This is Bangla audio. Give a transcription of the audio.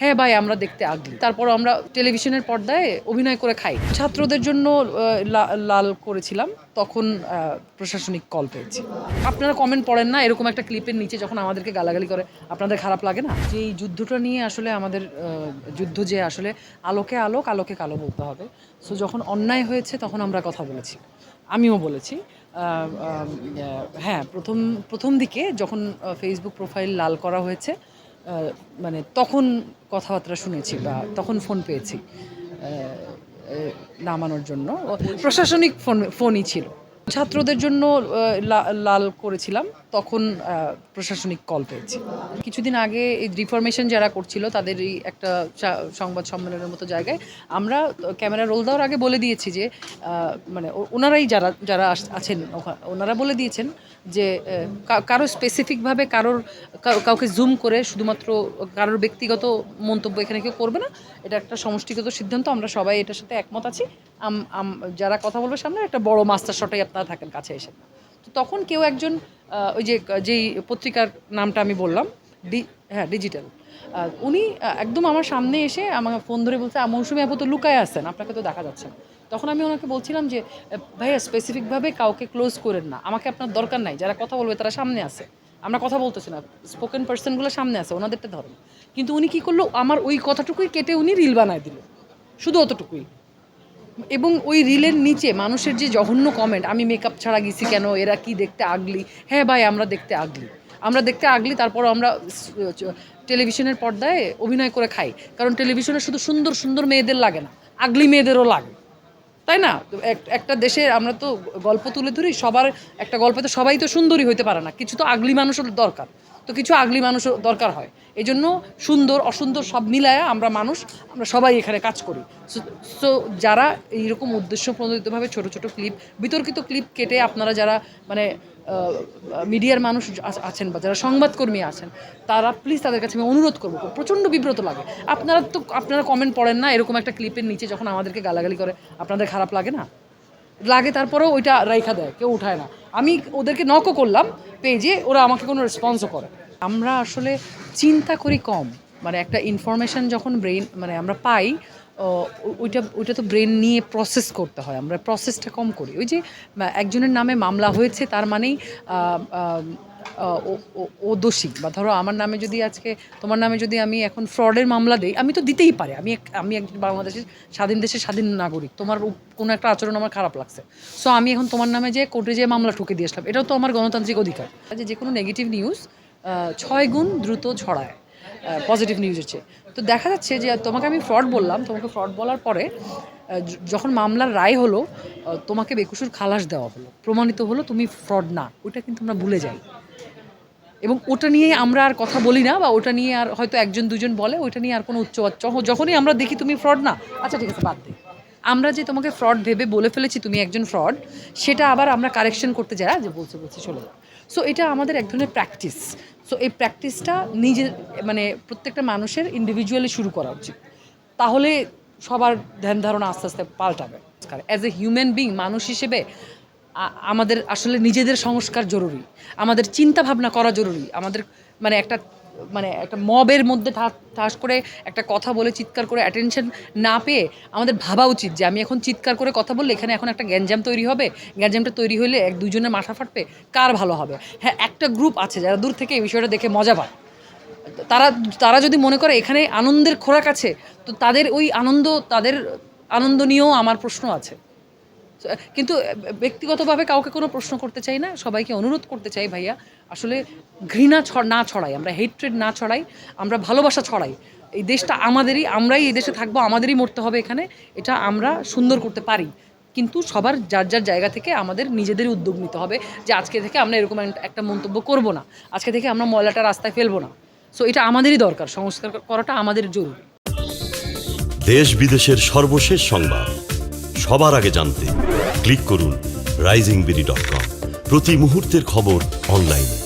হ্যাঁ ভাই, আমরা দেখতে আগলি। তারপর আমরা টেলিভিশনের পর্দায় অভিনয় করে খাই। ছাত্রদের জন্য লাল করেছিলাম, তখন প্রশাসনিক কল পেয়েছি। আপনারা কমেন্ট পড়েন না, এরকম একটা ক্লিপের নিচে যখন আমাদেরকে গালাগালি করে, আপনাদের খারাপ লাগে না? যে এই যুদ্ধটা নিয়ে আসলে আমাদের যুদ্ধ যে আসলে আলোকে আলোক, আলোকে কালো বলতে হবে। সো যখন অন্যায় হয়েছে, তখন আমরা কথা বলেছি। আমিও বলেছি হ্যাঁ প্রথম প্রথম দিকে যখন ফেসবুক প্রোফাইল লাল করা হয়েছে মানে তখন কথাবার্তা শুনেছি বা তখন ফোন পেয়েছি নামানোর জন্য। প্রশাসনিক ফোন ফোনই ছিল। ছাত্রদের জন্য লাল করেছিলাম, তখন প্রশাসনিক কল পেয়েছি। কিছুদিন আগে এই রিফরমেশন যারা করছিল তাদের এই একটা সংবাদ সম্মেলনের মতো জায়গায় আমরা ক্যামেরা রোল দেওয়ার আগে বলে দিয়েছি যে মানে ওনারাই যারা যারা আছেন ওনারা বলে দিয়েছেন যে কারও স্পেসিফিকভাবে কারোর কাউকে জুম করে শুধুমাত্র কারোর ব্যক্তিগত মন্তব্য এখানে কেউ করবে না। এটা একটা সমষ্টিগত সিদ্ধান্ত, আমরা সবাই এটার সাথে একমত আছি। যারা কথা বলবে সামনে, একটা বড় মাস্টার শটাই আপনারা থাকেন কাছে এসে। তো তখন কেউ একজন ওই যে যেই পত্রিকার নামটা আমি বললাম ডি হ্যাঁ ডিজিটাল উনি একদম আমার সামনে এসে আমাকে ফোন ধরে বলছে "আ, মৌসুমী আপু তো লুকায় আছেন আপনাকে তো দেখা যাচ্ছে না। তখন আমি ওনাকে বলছিলাম যে ভাইয়া স্পেসিফিকভাবে কাউকে ক্লোজ করেন না। আমাকে আপনার দরকার নাই। যারা কথা বলবে তারা সামনে আছে। আমরা কথা বলতেছি না। স্পোকেন পার্সনগুলো সামনে আছে ওনাদেরটা ধরেন। কিন্তু উনি কী করল? আমার ওই কথাটুকুই কেটে উনি রিল বানায় দিল। শুধু অতটুকুই। এবং ওই রিলের নিচে মানুষের যে জঘন্য কমেন্ট আমি মেকআপ ছাড়া গেছি কেন? এরা কি দেখতে আগলি হ্যাঁ ভাই, আমরা দেখতে আগলি আমরা দেখতে আগলি তারপর আমরা টেলিভিশনের পর্দায় অভিনয় করে খাই। কারণ টেলিভিশনে শুধু সুন্দর সুন্দর মেয়েদের লাগে না। আগলি মেয়েদেরও লাগে। তাই না? এক- একটা দেশে আমরা তো গল্প তুলে ধরি, সবার একটা গল্পে তো সবাই তো সুন্দরী হইতে পারে না। কিছু তো আগলি মানুষের দরকার। তো কিছু আগলি মানুষও দরকার হয়। এই জন্য সুন্দর, অসুন্দর সব মিলায়া আমরা মানুষ, আমরা সবাই এখানে কাজ করি। সো যারা এইরকম উদ্দেশ্য প্রণোদিতভাবে ছোট ছোট ক্লিপ, বিতর্কিত ক্লিপ কেটে আপনারা যারা মানে মিডিয়ার মানুষ আছেন বা যারা সংবাদকর্মী আছেন, তারা প্লিজ তাদের কাছে আমি অনুরোধ করব প্রচণ্ড বিব্রত লাগে। আপনারা তো, আপনারা কমেন্ট পড়েন না, এরকম একটা ক্লিপের নিচে যখন আমাদেরকে গালাগালি করে, আপনাদের খারাপ লাগে না? লাগে, তারপরেও ওইটা রেখা দেয়, কেউ উঠায় না। আমি ওদেরকে নকও করলাম পেজে ওরা আমাকে কোনো রেসপন্সও করে। আমরা আসলে চিন্তা করি কম। মানে একটা ইনফরমেশান যখন ব্রেন মানে আমরা পাই ওইটা ওইটা তো ব্রেন নিয়ে প্রসেস করতে হয়। আমরা প্রসেসটা কম করি। ওই যে একজনের নামে মামলা হয়েছে, তার মানেই ও- দোষী বা ধরো আমার নামে যদি আজকে তোমার নামে যদি আমি এখন ফ্রডের মামলা দিই, আমি তো দিতেই পারি। আমি আমি একজন বাংলাদেশের স্বাধীন দেশের স্বাধীন নাগরিক। তোমার কোনো একটা আচরণ আমার খারাপ লাগছে। সো আমি এখন তোমার নামে যে কোর্টে যে মামলা ঠুকে দিয়ে আসলাম, এটাও তো আমার গণতান্ত্রিক অধিকার। যে যে কোনো নেগেটিভ নিউজ ছয় গুণ দ্রুত ছড়ায় পজিটিভ নিউজের চেয়ে। তো দেখা যাচ্ছে যে তোমাকে আমি ফ্রড বললাম। তোমাকে ফ্রড বলার পরে যখন মামলার রায় হলো তোমাকে বেকুসুর খালাস দেওয়া হলো। প্রমাণিত হলো তুমি ফ্রড না। ওটা কিন্তু আমরা ভুলে যাই। এবং ওটা নিয়ে আমরা আর কথা বলি না, বা ওটা নিয়ে আর হয়তো একজন দুজন বলে ওটা নিয়ে আর কোনো উচ্চ যখনই আমরা দেখি তুমি ফ্রড না আচ্ছা ঠিক আছে, বাদ দে। আমরা যে তোমাকে ফ্রড ভেবে বলে ফেলেছি তুমি একজন ফ্রড সেটা আবার আমরা কারেকশন করতে যাই যে বলছে বলছে, চলে যাও। সো এটা আমাদের এক ধরনের প্র্যাকটিস সো এই প্র্যাকটিসটা নিজের মানে প্রত্যেকটা মানুষের ইন্ডিভিজুয়ালি শুরু করা উচিত। তাহলে সবার ধ্যান ধারণা আস্তে আস্তে পাল্টাবে। অ্যাজ এ হিউম্যান বিং মানুষ হিসেবে আমাদের আসলে নিজেদের সংস্কার জরুরি। আমাদের চিন্তা ভাবনা করা জরুরি। আমাদের মানে একটা মানে একটা মবের মধ্যে ঠাস করে একটা কথা বলে, চিৎকার করে অ্যাটেনশন না পেয়ে আমাদের ভাবা উচিত যে আমি এখন চিৎকার করে কথা বললে এখানে এখন একটা গ্যাঞ্জাম তৈরি হবে। গ্যাঞ্জামটা তৈরি হলে এক দুজনের মাথা ফাটবে। কার ভালো হবে? হ্যাঁ একটা গ্রুপ আছে যারা দূর থেকে এই বিষয়টা দেখে মজা পায়। তারা তারা যদি মনে করে এখানে আনন্দের খোরাক আছে, তো তাদের ওই আনন্দ, তাদের আনন্দ নিয়েও আমার প্রশ্ন আছে। কিন্তু ব্যক্তিগতভাবে কাউকে কোনো প্রশ্ন করতে চাই না, সবাইকে অনুরোধ করতে চাই ভাইয়া, আসলে ঘৃণা না ছড়াই, আমরা হেট্রেড না ছড়াই, আমরা ভালোবাসা ছড়াই। এই দেশটা আমাদেরই, আমরাই এই দেশে থাকব, আমাদেরই মরতে হবে এখানে, এটা আমরা সুন্দর করতে পারি। কিন্তু সবার যার যার জায়গা থেকে আমাদের নিজেদেরই উদ্যোগ নিতে হবে যে আজকে থেকে আমরা এরকম একটা মন্তব্য করব না, আজকে থেকে আমরা ময়লাটা রাস্তায় ফেলব না। সো এটা আমাদেরই দরকার, সংস্কার করাটা আমাদের জরুরি। দেশ বিদেশের সর্বশেষ সংবাদ। সবার আগে জানতে ক্লিক করুন রাইজিং বিডি ডট কম প্রতি মুহূর্তের খবর অনলাইনে